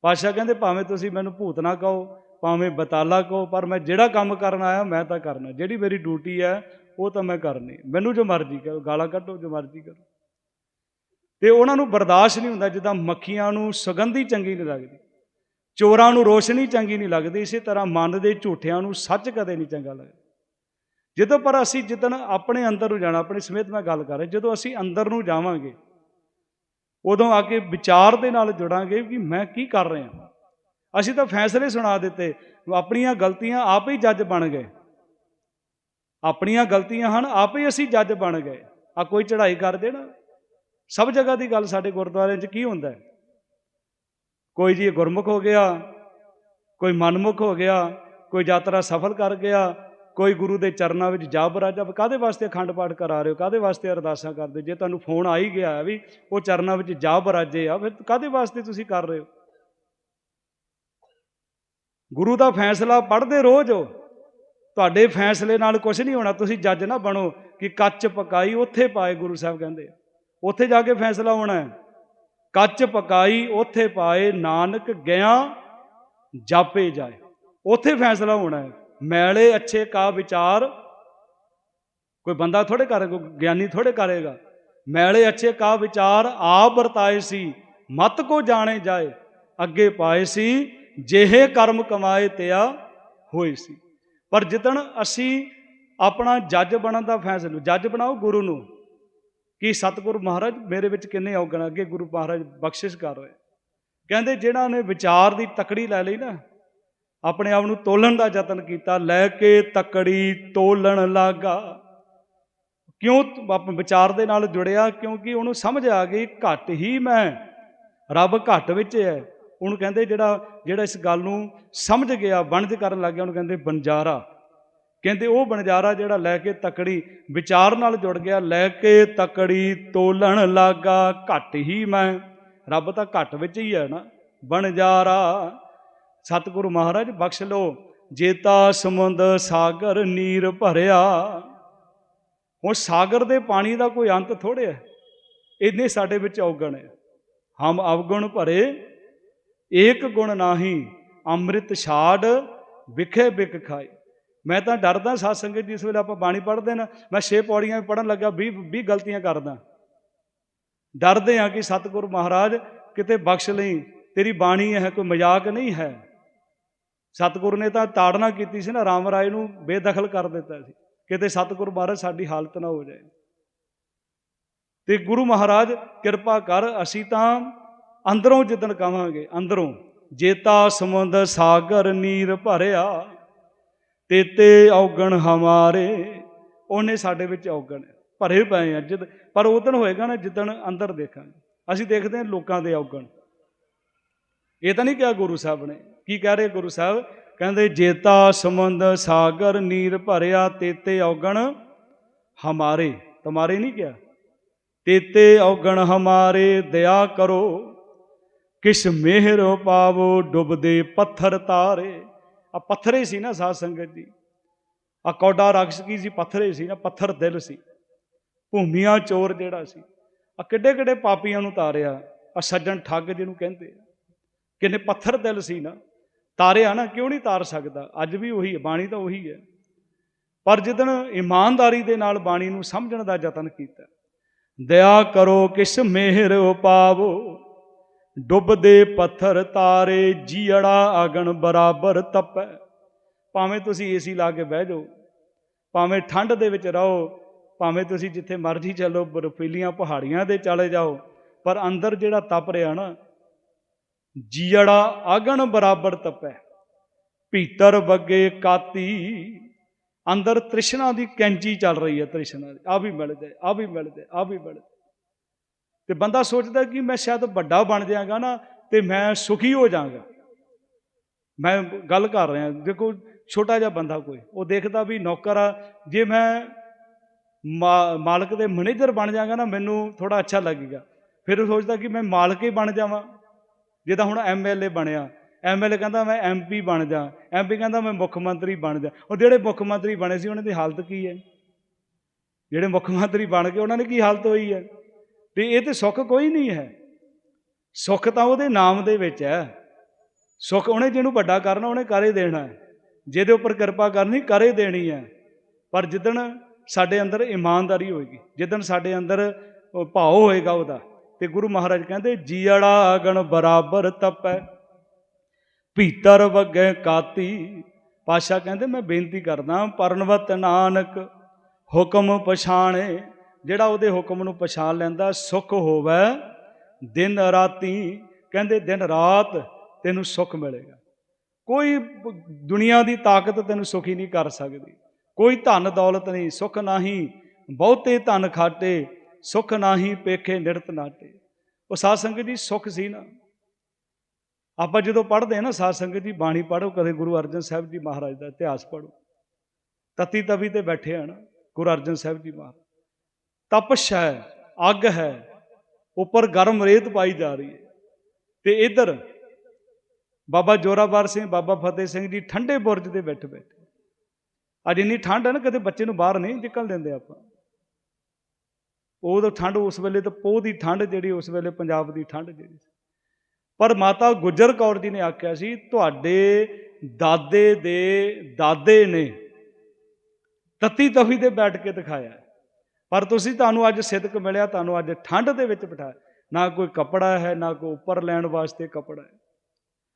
ਪਾਤਸ਼ਾਹ ਕਹਿੰਦੇ, ਭਾਵੇਂ ਤੁਸੀਂ ਮੈਨੂੰ ਭੂਤ ਨਾ ਕਹੋ, ਭਾਵੇਂ ਬਤਾਲਾ ਕਹੋ, ਪਰ ਮੈਂ ਜਿਹੜਾ ਕੰਮ ਕਰਨ ਆਇਆ, ਮੈਂ ਤਾਂ ਕਰਨਾ। ਜਿਹੜੀ ਮੇਰੀ ਡਿਊਟੀ ਹੈ ਉਹ ਤਾਂ ਮੈਂ ਕਰਨੀ ਮੈਨੂੰ ਜੋ ਮਰਜ਼ੀ ਕਰੋ, ਗਾਲਾਂ ਕੱਢੋ, ਜੋ ਮਰਜ਼ੀ ਕਰੋ। ਤੇ ਉਹਨਾਂ ਨੂੰ ਬਰਦਾਸ਼ਤ ਨਹੀਂ ਹੁੰਦਾ, ਜਿੱਦਾਂ ਮੱਖੀਆਂ ਨੂੰ ਸੁਗੰਧੀ ਚੰਗੀ ਨਹੀਂ ਲੱਗਦੀ, ਚੋਰਾਂ ਨੂੰ ਰੋਸ਼ਨੀ ਚੰਗੀ ਨਹੀਂ ਲੱਗਦੀ, ਇਸੇ ਤਰ੍ਹਾਂ ਮਨ ਦੇ ਝੂਠਿਆਂ ਨੂੰ ਸੱਚ ਕਦੇ ਨਹੀਂ ਚੰਗਾ ਲੱਗਦਾ। ਜਦੋਂ ਪਰ ਅਸੀਂ ਜਿੱਦਣ ਆਪਣੇ ਅੰਦਰ ਨੂੰ ਜਾਣਾ, ਆਪਣੇ ਸਮੇਤ ਮੈਂ ਗੱਲ ਕਰ ਰਿਹਾ, ਜਦੋਂ ਅਸੀਂ ਅੰਦਰ ਨੂੰ ਜਾਵਾਂਗੇ, ਉਦੋਂ ਆ ਕੇ ਵਿਚਾਰ ਦੇ ਨਾਲ ਜੁੜਾਂਗੇ ਕਿ ਮੈਂ ਕੀ ਕਰ ਰਿਹਾ। ਅਸੀਂ ਤਾਂ ਫੈਸਲੇ ਸੁਣਾ ਦਿੱਤੇ, ਆਪਣੀਆਂ ਗਲਤੀਆਂ ਆਪ ਹੀ ਜੱਜ ਬਣ ਗਏ। ਆਪਣੀਆਂ ਗਲਤੀਆਂ ਹਨ, ਆਪ ਹੀ ਅਸੀਂ ਜੱਜ ਬਣ ਗਏ। ਆ ਕੋਈ ਚੜ੍ਹਾਈ ਕਰਦੇ ਨਾ ਸਭ ਜਗ੍ਹਾ ਦੀ ਗੱਲ ਸਾਡੇ ਗੁਰਦੁਆਰਿਆਂ 'ਚ ਕੀ ਹੁੰਦਾ ਕੋਈ ਜੀ ਗੁਰਮੁਖ ਹੋ ਗਿਆ, ਕੋਈ ਮਨਮੁਖ ਹੋ ਗਿਆ, ਕੋਈ ਯਾਤਰਾ ਸਫਲ ਕਰ ਗਿਆ, ਕੋਈ ਗੁਰੂ ਦੇ ਚਰਨਾਂ ਵਿੱਚ ਜਾ ਬਰਾਜਾ ਕਾਦੇ ਵਾਸਤੇ ਅਖੰਡ ਪਾਠ ਕਰਾ ਰਹੇ ਹੋ? ਕਾਦੇ ਵਾਸਤੇ ਅਰਦਾਸਾਂ ਕਰਦੇ? ਜੇ ਤੁਹਾਨੂੰ ਫੋਨ ਆ ਹੀ ਗਿਆ ਵੀ ਉਹ ਚਰਨਾਂ ਵਿੱਚ ਜਾ ਬਰਾਜੇ ਆ, ਫਿਰ ਕਾਦੇ ਵਾਸਤੇ ਤੁਸੀਂ ਕਰ ਰਹੇ ਹੋ? ਗੁਰੂ ਦਾ ਫੈਸਲਾ ਪੜ੍ਹਦੇ ਰੋਜ਼ ਹੋ। ਤੁਹਾਡੇ ਫੈਸਲੇ ਨਾਲ ਕੁਝ ਨਹੀਂ ਹੋਣਾ, ਤੁਸੀਂ ਜੱਜ ਨਾ ਬਣੋ ਕਿ ਕੱਚ ਪਕਾਈ ਉੱਥੇ ਪਾਏ ਗੁਰੂ ਸਾਹਿਬ ਕਹਿੰਦੇ ਆ। ਉੱਥੇ ਜਾ ਕੇ ਫੈਸਲਾ ਹੋਣਾ ਹੈ। ਕੱਚ ਪਕਾਈ ਉੱਥੇ ਪਾਏ, ਨਾਨਕ ਗਿਆ, ਜਾਪੇ ਜਾਏ। ਉੱਥੇ ਫੈਸਲਾ ਹੋਣਾ ਹੈ। ਮੈਲੇ ਅੱਛੇ ਕਾ ਵਿਚਾਰ, ਕੋਈ ਬੰਦਾ ਥੋੜੇ ਕਰੇਗਾ ਗਿਆਨੀ ਥੋੜੇ ਕਰੇਗਾ। ਮੈਲੇ ਅੱਛੇ ਕਾ ਵਿਚਾਰ, ਆਪ ਵਰਤਾਏ ਸੀ, ਮਤ ਕੋ ਜਾਣੇ ਜਾਏ। ਅੱਗੇ ਪਾਏ ਸੀ, ਜਿਹੇ ਕਰਮ ਕਮਾਏ ਤਿਆ ਹੋਏ ਸੀ। ਪਰ ਜਿੱਦਣ ਅਸੀਂ ਆਪਣਾ ਜੱਜ ਬਣਨ ਦਾ ਫੈਸਲਾ ਜੱਜ ਬਣਾਓ ਗੁਰੂ ਨੂੰ। ਕਿ ਸਤਿਗੁਰੂ ਮਹਾਰਾਜ ਮੇਰੇ ਵਿੱਚ ਕਿੰਨੇ ਔਗਣ ਅੱਗੇ ਗੁਰੂ ਮਹਾਰਾਜ ਬਖਸ਼ਿਸ਼ ਕਰ ਰਹੇ। ਕਹਿੰਦੇ ਜਿਹੜਾ ਨੇ ਵਿਚਾਰ ਦੀ ਤਕੜੀ ਲੈ ਲਈ ਨਾ, ਆਪਣੇ ਆਪ ਨੂੰ ਤੋਲਣ ਦਾ ਯਤਨ ਕੀਤਾ, ਲੈ ਕੇ ਤਕੜੀ ਤੋਲਣ ਲੱਗਾ। ਕਿਉਂ ਆਪਣੇ ਵਿਚਾਰ ਦੇ ਨਾਲ ਜੁੜਿਆ? ਕਿਉਂਕਿ ਉਹਨੂੰ ਸਮਝ ਆ ਗਈ, ਘੱਟ ਹੀ ਮੈਂ, ਰੱਬ ਘੱਟ ਵਿੱਚ ਹੈ। ਉਹਨੂੰ ਕਹਿੰਦੇ ਜਿਹੜਾ ਜਿਹੜਾ ਇਸ ਗੱਲ ਨੂੰ ਸਮਝ ਗਿਆ, ਵਣਜ ਕਰਨ ਲੱਗ ਗਿਆ, ਉਹਨੂੰ ਕਹਿੰਦੇ ਬੰਜਾਰਾ। ਕਹਿੰਦੇ ਉਹ ਬੰਜਾਰਾ ਜਿਹੜਾ ਲੈ ਕੇ ਤਕੜੀ ਵਿਚਾਰ ਨਾਲ ਜੁੜ ਗਿਆ, ਲੈ ਕੇ ਤਕੜੀ ਤੋਲਣ ਲਾਗਾ, ਘੱਟ ਹੀ ਮੈਂ। ਰੱਬ ਤਾਂ ਘੱਟ ਵਿੱਚ ਹੀ ਹੈ ਨਾ। ਬੰਜਾਰਾ, ਸਤਿਗੁਰੂ ਮਹਾਰਾਜ, ਬਖਸ਼ ਲੋ ਜੇਤਾ ਸਮੁੰਦ ਸਾਗਰ ਨੀਰ ਭਰਿਆ। ਹੁਣ ਸਾਗਰ ਦੇ ਪਾਣੀ ਦਾ ਕੋਈ ਅੰਤ ਥੋੜੇ ਹੈ। ਇੰਨੇ ਸਾਡੇ ਵਿੱਚ ਔਗਣ ਹੈ। ਹਮ ਅਵਗੁਣ ਭਰੇ ਏਕ ਗੁਣ ਨਾਹੀ, ਅੰਮ੍ਰਿਤ ਛਾੜ ਵਿਖੇ ਬਿਕ ਖਾਏ। ਮੈਂ ਤਾਂ ਡਰਦਾ ਸਾਧ ਸੰਗਤ ਜਿਸ ਵੇਲੇ ਆਪਾਂ ਬਾਣੀ ਪੜ੍ਹਦੇ ਨਾ, ਮੈਂ ਛੇ ਪੌੜੀਆਂ ਵੀ ਪੜਨ ਲੱਗਾ 20 20 ਗਲਤੀਆਂ ਕਰਦਾ। ਡਰਦੇ ਆ ਕਿ ਸਤਿਗੁਰੂ ਮਹਾਰਾਜ ਕਿਤੇ ਬਖਸ਼ ਲਈ, ਤੇਰੀ ਬਾਣੀ ਹੈ ਕੋਈ ਮਜ਼ਾਕ ਨਹੀਂ ਹੈ। ਸਤਿਗੁਰੂ ਨੇ ਤਾਂ ਤਾੜਨਾ ਕੀਤੀ ਸੀ ਨਾ, ਰਾਮ ਰਾਏ ਨੂੰ ਬੇਦਖਲ ਕਰ ਦਿੱਤਾ ਸੀ, ਕਿਤੇ ਸਤਿਗੁਰੂ ਮਹਾਰਾਜ ਸਾਡੀ ਹਾਲਤ ਨਾ ਹੋ ਜਾਏ। ਤੇ ਗੁਰੂ ਮਹਾਰਾਜ ਕਿਰਪਾ ਕਰ, ਅਸੀਂ ਤਾਂ ਅੰਦਰੋਂ ਜਿੱਦਣ ਕਵਾਂਗੇ, ਅੰਦਰੋਂ। ਜੇਤਾ ਸਮੁੰਦ ਸਾਗਰ ਨੀਰ ਭਰਿਆ, ਤੇਤੇ ਔਗਣ ਹਮਾਰੇ। ਉਹਨੇ ਸਾਡੇ ਵਿੱਚ ਔਗਣ, ਭਰੇ ਪਏ ਆ, ਜਦ, ਪਰ ਉਦਣ ਹੋਏਗਾ ਨਾ, ਜਿੱਦਣ ਅੰਦਰ ਦੇਖਾਂਗੇ। ਅਸੀਂ ਦੇਖਦੇ ਹਾਂ ਲੋਕਾਂ ਦੇ ਔਗਣ। ਇਹ ਤਾਂ ਨਹੀਂ ਕਿਹਾ ਗੁਰੂ ਸਾਹਿਬ ਨੇ। ਕੀ ਕਹਿ ਰਹੇ ਗੁਰੂ ਸਾਹਿਬ? ਕਹਿੰਦੇ ਜੇਤਾ ਸਮੁੰਦ ਸਾਗਰ ਨੀਰ ਭਰਿਆ, ਤੇਤੇ ਔਗਣ ਹਮਾਰੇ। ਤੁਮਾਰੇ ਨਹੀਂ ਕਿਹਾ। ਤੇਤੇ ਔਗਣ ਹਮਾਰੇ, ਦਇਆ ਕਰੋ। ਕਿਸ ਮਿਹਰ ਪਾਵੋ ਡੁੱਬਦੇ ਪੱਥਰ ਤਾਰੇ। ਆ ਪੱਥਰੇ ਸੀ ਨਾ ਸਾਧ ਸੰਗਤ ਜੀ। ਆ ਕੌਡਾ ਰਕਸ ਕੀ ਸੀ, ਪੱਥਰੇ ਸੀ ਨਾ, ਪੱਥਰ ਦਿਲ ਸੀ। ਭੂਮੀਆਂ ਚੋਰ ਜਿਹੜਾ ਸੀ ਆ ਕਿੱਡੇ ਕਿੱਡੇ ਪਾਪੀਆਂ ਨੂੰ ਤਾਰਿਆ। ਆ ਸੱਜਣ ਠੱਗ ਜਿਹਨੂੰ ਕਹਿੰਦੇ ਕਿੰਨੇ ਪੱਥਰ ਦਿਲ ਸੀ ਨਾ। ਤਾਰਿਆ ਨਾ, ਕਿਉਂ ਨਹੀਂ ਤਾਰ ਸਕਦਾ? ਅੱਜ ਵੀ ਉਹੀ ਹੈ, ਬਾਣੀ ਤਾਂ ਉਹੀ ਹੈ। ਪਰ ਜਿੱਦਣ ਇਮਾਨਦਾਰੀ ਦੇ ਨਾਲ ਬਾਣੀ ਨੂੰ ਸਮਝਣ ਦਾ ਯਤਨ ਕੀਤਾ ਦਇਆ ਕਰੋ ਕਿਸ ਮਿਹਰ ਪਾਵੋ ਡੁੱਬਦੇ ਪੱਥਰ ਤਾਰੇ ਜੀੜਾ ਅਗਣ ਬਰਾਬਰ ਤਪੈ। ਭਾਵੇਂ ਤੁਸੀਂ ਏਸੀ ਲਾ ਕੇ ਬਹਿ ਜਾਓ, ਭਾਵੇਂ ਠੰਡ ਦੇ ਵਿੱਚ ਰਹੋ, ਭਾਵੇਂ ਤੁਸੀਂ ਜਿੱਥੇ ਮਰਜ਼ੀ ਚੱਲੋ, ਬਰਫੀਲੀਆਂ ਪਹਾੜੀਆਂ ਦੇ ਚਲੇ ਜਾਓ, ਪਰ ਅੰਦਰ ਜਿਹੜਾ ਤਪ ਰਿਹਾ ਨਾ ਜੀੜਾ ਅਗਣ ਬਰਾਬਰ ਤਪੈ। ਭੀਤਰ ਬੱਗੇ ਕਾਤੀ, ਅੰਦਰ ਤ੍ਰਿਸ਼ਨਾ ਦੀ ਕੈਂਚੀ ਚੱਲ ਰਹੀ ਹੈ ਤ੍ਰਿਸ਼ਨਾ ਦੀ। ਆ ਵੀ ਮਿਲ ਜਾਏ, ਆ ਵੀ ਮਿਲ ਜਾਏ, ਆ ਵੀ ਮਿਲ ਜਾਏ। ਤੇ ਬੰਦਾ ਸੋਚਦਾ ਕਿ ਮੈਂ ਸ਼ਾਇਦ ਵੱਡਾ ਬਣ ਜਾਵਾਂਗਾ ਨਾ ਤੇ ਮੈਂ ਸੁਖੀ ਹੋ ਜਾਵਾਂਗਾ। ਮੈਂ ਗੱਲ ਕਰ ਰਿਹਾ, ਦੇਖੋ ਛੋਟਾ ਜਿਹਾ ਬੰਦਾ ਕੋਈ, ਉਹ ਦੇਖਦਾ ਵੀ ਨੌਕਰ ਆ, ਜੇ ਮੈਂ ਮਾ- ਮਾਲਕ ਦੇ ਮੈਨੇਜਰ ਬਣ ਜਾਵਾਂਗਾ ਨਾ, ਮੈਨੂੰ ਥੋੜਾ ਅੱਛਾ ਲੱਗੇਗਾ। ਫਿਰ ਉਹ ਸੋਚਦਾ ਕਿ ਮੈਂ ਮਾਲਕ ਹੀ ਬਣ ਜਾਵਾਂ। ਜੇ ਤਾਂ ਹੁਣ ਐਮਐਲਏ ਬਣਿਆ ਐਮਐਲਏ ਕਹਿੰਦਾ ਮੈਂ ਐਮਪੀ ਬਣ ਜਾ ਐਮਪੀ ਕਹਿੰਦਾ ਮੈਂ ਮੁੱਖ ਮੰਤਰੀ ਬਣ ਜਾ। ਉਹ ਜਿਹੜੇ ਮੁੱਖ ਮੰਤਰੀ ਬਣੇ ਸੀ, ਉਹਨਾਂ ਦੀ ਹਾਲਤ ਕੀ ਹੈ? ਜਿਹੜੇ ਮੁੱਖ ਮੰਤਰੀ ਬਣ ਗਏ ਉਹਨਾਂ ਦੀ ਕੀ ਹਾਲਤ ਹੋਈ ਹੈ? ਤੇ ਇਹ ਤੇ ਸੁੱਖ ਕੋਈ ਨਹੀਂ ਹੈ। ਸੁੱਖ ਤਾਂ ਉਹਦੇ ਨਾਮ ਦੇ ਵਿੱਚ ਹੈ। ਸੁੱਖ ਉਹਨੇ ਜਿਹਨੂੰ ਵੱਡਾ ਕਰਨਾ, ਉਹਨੇ ਕਰੇ ਦੇਣਾ ਹੈ। ਜਿਹਦੇ ਉੱਪਰ ਕਿਰਪਾ ਕਰਨੀ, ਕਰੇ ਦੇਣੀ ਹੈ। ਪਰ ਜਿੱਦਣ ਸਾਡੇ ਅੰਦਰ ਇਮਾਨਦਾਰੀ ਹੋਏਗੀ, ਜਿੱਦਣ ਸਾਡੇ ਅੰਦਰ ਉਹ ਹੋਏਗਾ ਉਹਦਾ, ਤੇ ਗੁਰੂ ਮਹਾਰਾਜ ਕਹਿੰਦੇ ਜੀੜਾ ਅਗਣ ਬਰਾਬਰ ਤਪੈ, ਭੀਤਰ ਵਗੈ ਕਾਤੀ। ਪਾਸ਼ਾ ਕਹਿੰਦੇ, ਮੈਂ ਬੇਨਤੀ ਕਰਦਾ, ਪਰਨਵਤ ਨਾਨਕ ਹੁਕਮ ਪਛਾਣੇ ਜਿਹੜਾ ਉਹਦੇ ਹੁਕਮ ਨੂੰ ਪਛਾਣ ਲੈਂਦਾ, ਸੁਖ ਹੋਵੇ, ਦਿਨ ਰਾਤੀ, ਕਹਿੰਦੇ ਦਿਨ ਰਾਤ ਤੈਨੂੰ ਸੁਖ ਮਿਲੇਗਾ। ਕੋਈ ਦੁਨੀਆ ਦੀ ਤਾਕਤ ਤੈਨੂੰ ਸੁਖੀ ਨਹੀਂ ਕਰ ਸਕਦੀ। ਕੋਈ ਧਨ ਦੌਲਤ ਨਹੀਂ, ਸੁਖ ਨਹੀਂ ਬਹੁਤੇ ਧਨ ਖਾਟੇ, ਸੁਖ ਨਹੀਂ ਪੇਖੇ ਨਿਰਤ ਨਾਟੇ। ਉਹ ਸਾਧ ਸੰਗਤ ਜੀ ਸੁਖ ਸੀ ਨਾ। ਆਪਾਂ ਜਦੋਂ ਪੜ੍ਹਦੇ ਹਾਂ ਨਾ, ਸਾਧ ਸੰਗਤ ਜੀ ਬਾਣੀ ਪੜ੍ਹੋ, ਕਦੇ ਗੁਰੂ ਅਰਜਨ ਸਾਹਿਬ ਜੀ ਮਹਾਰਾਜ ਦਾ ਇਤਿਹਾਸ ਪੜ੍ਹੋ। ਤਤੀ ਤਵੀ ਤੇ ਬੈਠੇ ਆ ਨਾ, ਗੁਰੂ ਅਰਜਨ ਸਾਹਿਬ ਜੀ ਮਹਾਰਾਜ। ਤਪਸ਼ ਹੈ, ਅੱਗ ਹੈ, ਉੱਪਰ ਗਰਮ ਰੇਤ ਪਾਈ ਜਾ ਰਹੀ ਹੈ। ਤੇ ਇਧਰ ਬਾਬਾ ਜੋਰਾਵਰ ਸਿੰਘ, ਬਾਬਾ ਫਤਿਹ ਸਿੰਘ ਜੀ ਠੰਡੇ ਬੁਰਜ ਦੇ ਬੈਠ ਬੈਠੇ। ਅੱਜ ਇੰਨੀ ਠੰਡ ਹੈ ਨਾ, ਕਦੇ ਬੱਚੇ ਨੂੰ ਬਾਹਰ ਨਹੀਂ ਨਿਕਲ ਦਿੰਦੇ ਆਪਾਂ। ਉਦੋਂ ਠੰਡ ਉਸ ਵੇਲੇ ਤਾਂ ਪੋਹ ਦੀ ਠੰਡ ਜਿਹੜੀ, ਉਸ ਵੇਲੇ ਪੰਜਾਬ ਦੀ ਠੰਡ ਜਿਹੜੀ। ਪਰ ਮਾਤਾ ਗੁਜਰ ਕੌਰ ਜੀ ਨੇ ਆਖਿਆ ਸੀ, ਤੁਹਾਡੇ ਦਾਦੇ ਦੇ ਦਾਦੇ ਨੇ ਤਤੀ ਤਫੀ ਤੇ ਬੈਠ ਕੇ ਦਿਖਾਇਆ ਪਰ ਤੁਸੀਂ ਤੁਹਾਨੂੰ ਅੱਜ ਸਿਦਕ ਮਿਲਿਆ, ਤੁਹਾਨੂੰ ਅੱਜ ਠੰਡ ਦੇ ਵਿੱਚ ਬਿਠਾਇਆ। ਨਾ ਕੋਈ ਕਪੜਾ ਹੈ, ਨਾ ਕੋਈ ਉੱਪਰ ਲੈਣ ਵਾਸਤੇ ਕਪੜਾ ਹੈ,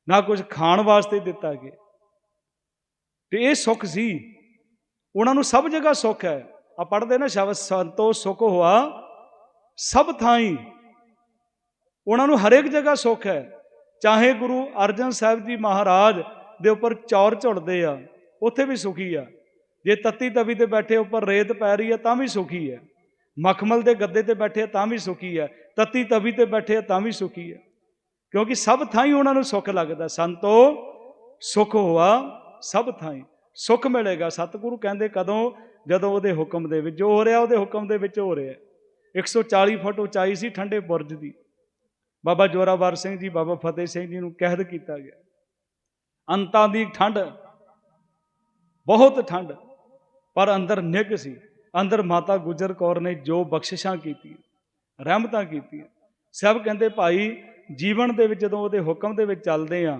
ਨਾ ਕੁਝ ਖਾਣ ਵਾਸਤੇ ਦਿੱਤਾ ਗਿਆ। ਤੇ ਇਹ ਸੁੱਖ ਸੀ। ਉਹਨਾਂ ਨੂੰ ਸਭ ਜਗ੍ਹਾ ਸੁੱਖ ਹੈ। ਆ ਪੜਦੇ ਨਾ, ਸ਼ਬਦ ਸੰਤੋ ਸੁਖ ਹੋਆ ਸਭ ਥਾਈ। ਉਹਨਾਂ ਨੂੰ ਹਰੇਕ ਜਗ੍ਹਾ ਸੁੱਖ ਹੈ। ਚਾਹੇ ਗੁਰੂ ਅਰਜਨ ਸਾਹਿਬ ਜੀ ਮਹਾਰਾਜ ਦੇ ਉੱਪਰ ਚੌਰ ਝੁਲਦੇ ਆ, ਉੱਥੇ ਵੀ ਸੁਖੀ ਆ। ਜੇ ਤੱਤੀ ਤਵੀ ਤੇ ਬੈਠੇ ਉੱਪਰ ਰੇਤ ਪੈ ਰਹੀ ਹੈ ਤਾਂ ਵੀ ਸੁਖੀ ਹੈ। ਮਖਮਲ ਦੇ ਗੱਦੇ ਤੇ ਬੈਠੇ ਆ ਤਾਂ ਵੀ ਸੁਖੀ ਹੈ। ਤੱਤੀ ਤਵੀ ਤੇ ਬੈਠੇ ਆ ਤਾਂ ਵੀ ਸੁਖੀ ਹੈ। ਕਿਉਂਕਿ ਸਭ ਥਾਈ ਉਹਨਾਂ ਨੂੰ ਸੁੱਖ ਲੱਗਦਾ। ਸੰਤੋ, ਸੁਖ ਹੋਆ ਸਭ ਥਾਈ। ਸੁੱਖ ਮਿਲੇਗਾ। ਸਤਿਗੁਰੂ ਕਹਿੰਦੇ ਕਦੋਂ? ਜਦੋਂ ਉਹਦੇ ਹੁਕਮ ਦੇ ਵਿੱਚ ਜੋ ਹੋ ਰਿਹਾ, ਉਹਦੇ ਹੁਕਮ ਦੇ ਵਿੱਚ ਹੋ ਰਿਹਾ। 140 ਫੁੱਟ ਉਚਾਈ ਸੀ ਠੰਡੇ ਬੁਰਜ ਦੀ। ਬਾਬਾ ਜੋਰਾਵਰ ਸਿੰਘ ਜੀ, ਬਾਬਾ ਫਤਿਹ ਸਿੰਘ ਜੀ ਨੂੰ ਕਹਿਦ ਕੀਤਾ ਗਿਆ। ਅੰਤਾਂ ਦੀ ਠੰਡ, ਬਹੁਤ ਠੰਡ। ਪਰ ਅੰਦਰ ਨਿੱਘ ਸੀ। ਅੰਦਰ ਮਾਤਾ ਗੁਜਰ ਕੌਰ ਨੇ ਜੋ ਬਖਸ਼ਿਸ਼ਾਂ ਕੀਤੀਆਂ, ਰਹਿਮਤਾਂ ਕੀਤੀਆਂ। ਸਭ ਕਹਿੰਦੇ, ਭਾਈ, ਜੀਵਨ ਦੇ ਵਿੱਚ ਜਦੋਂ ਉਹਦੇ ਹੁਕਮ ਦੇ ਵਿੱਚ ਚੱਲਦੇ ਆ,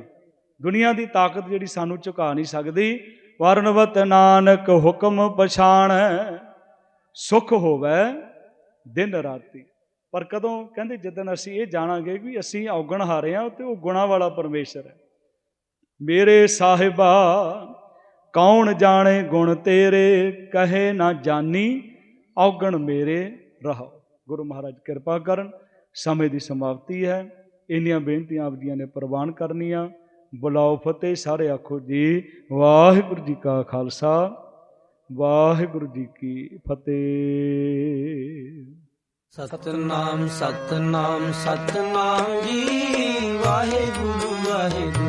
ਦੁਨੀਆ ਦੀ ਤਾਕਤ ਜਿਹੜੀ ਸਾਨੂੰ ਝੁਕਾ ਨਹੀਂ ਸਕਦੀ ਵਰਨਵਤ ਨਾਨਕ ਹੁਕਮ ਪਛਾਣ, ਸੁਖ ਹੋਵੇ ਦਿਨ ਰਾਤੀ। ਪਰ ਕਦੋਂ? ਕਹਿੰਦੇ, ਜਦੋਂ ਅਸੀਂ ਇਹ ਜਾਣਾਂਗੇ ਵੀ ਅਸੀਂ ਔਗਣ ਹਾਰੇ ਆ, ਤੇ ਉਹ ਗੁਣਾ ਵਾਲਾ ਪਰਮੇਸ਼ਰ ਹੈ। ਮੇਰੇ ਸਾਹਿਬਾ ਕੌਣ ਜਾਣੇ ਗੁਣ ਤੇਰੇ? ਕਹੇ ਨਾ ਜਾਨੀ, ਔਗਣ ਮੇਰੇ ਰਹੋ ਗੁਰੂ ਮਹਾਰਾਜ ਕਿਰਪਾ ਕਰਨ, ਸਮੇਂ ਦੀ ਸਮਾਪਤੀ ਹੈ। ਇੰਨੀਆਂ ਬੇਨਤੀਆਂ ਆਪ ਜੀਆਂ ਨੇ ਪ੍ਰਵਾਨ ਕਰਨੀਆਂ। ਬੁਲਾਓ ਫਤਿਹ, ਸਾਰੇ ਆਖੋ ਜੀ, ਵਾਹਿਗੁਰੂ ਜੀ ਕਾ ਖਾਲਸਾ, ਵਾਹਿਗੁਰੂ ਜੀ ਕੀ ਫਤਿਹ। ਸਤਨਾਮ ਸਤਨਾਮ ਸਤਨਾਮ ਜੀ, ਵਾਹਿਗੁਰੂ ਵਾਹਿਗੁਰੂ।